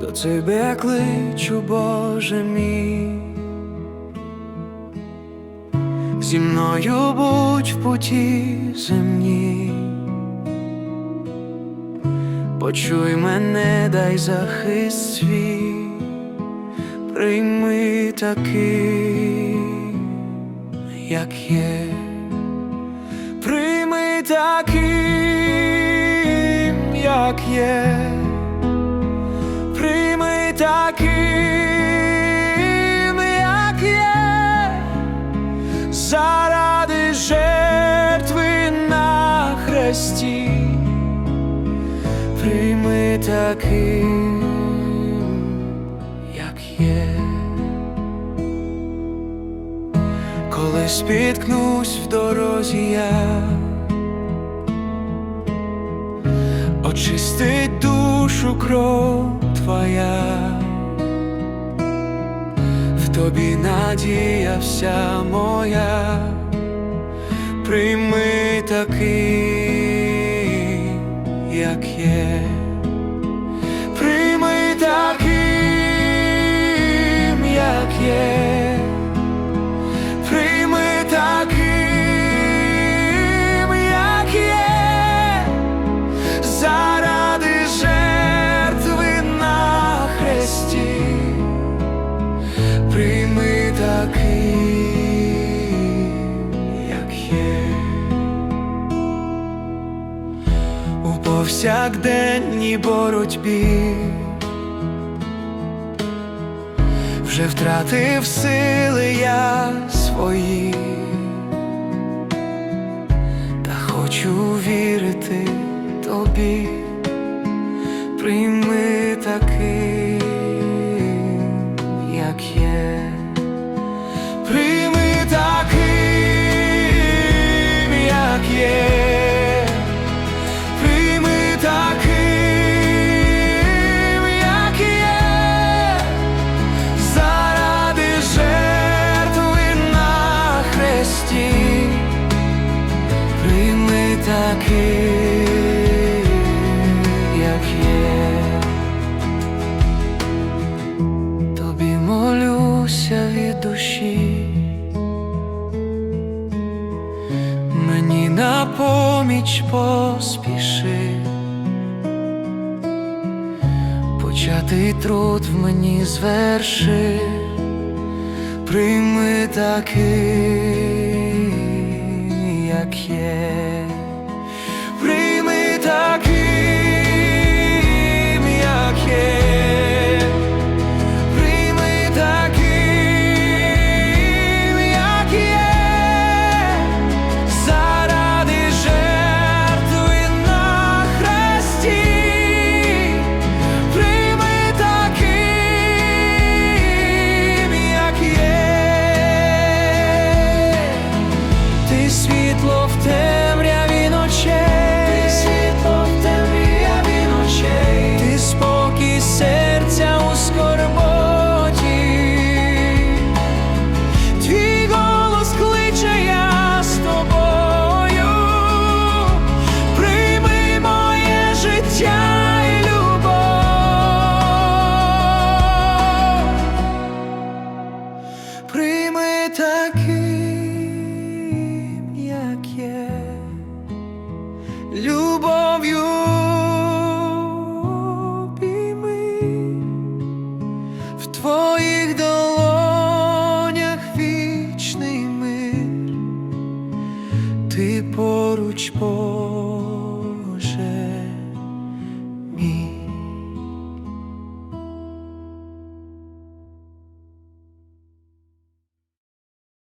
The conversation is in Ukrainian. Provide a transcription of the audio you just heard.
Тебе кличу, Боже мій. Зі мною будь в путі земній. Почуй мене, дай захист свій, прийми такий, як є, прийми таким, як є, прийми таким, як є, коли спіткнусь в дорозі я, очистить душу кров твоя, в тобі надія вся моя, прийми такий, як є, таким, як є. у повсякденній боротьбі, вже втратив сили я свої, та хочу вірити тобі, прийми такий, таким, як є, тобі молюся від душі. Мені на поміч поспіши, початий труд в мені зверши, прийми такий, як є, таким, є. Прийми таким, як є, заради жертви на хресті, прийми таким, є, ти світло в темряві таким, як є, любов'ю обійми в твоїх долонях вічний мир, ти поруч Боже мій.